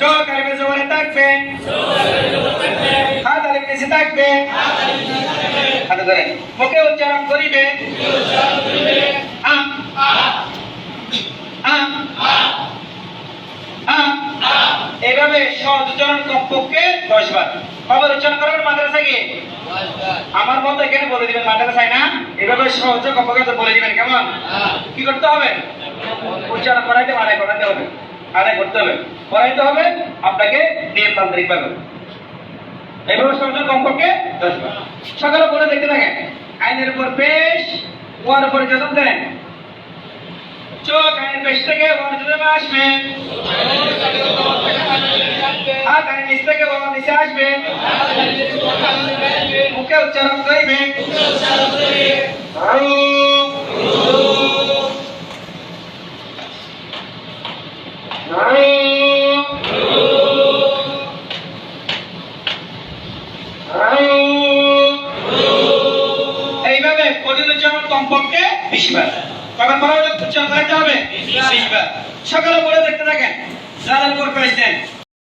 চোখ আলিফের থাকবে। হাত আলিফ নিচে থাকবে। হাতে উচ্চারণ করিবে। আম। আম। এইভাবে সহজ উচ্চারণ কমপক্ষে দশ বার। খবর উচ্চারণ করবেন মাদ্রাসা গিয়ে আমার মতো এখানে বলে দিবেন, মাদ্রাসায় না? এভাবে সহজ কমপক্ষে বলে দিবেন, কেমন? কি করতে হবে? উচ্চারণ করাইতে আদায় করাতে হবে। আদায় করতে হবে। করাইতে হবে, আপনাকে নিয়মতান্ত্রিক পাবে। এইভাবে সহজ কমপক্ষে দশ বার। সকালে বলে দেখতে থাকেন, আইনের উপর পেশ ওয়ার উপরে যতন দেন। চোখ আইনের পেশ থেকে ওয়ার যতন আসবে। হাত আইনের নিচ থেকে ওয়ার নিচে আসবে। মুখে উচ্চারণ করিবে। এইভাবে কঠিন যেমন কমপক্ষে বিশবার কখন বলা উচ্চারণ করাতে হবে? সকালে পরে দেখতে থাকেন। যাদের উপর পেয়েছেন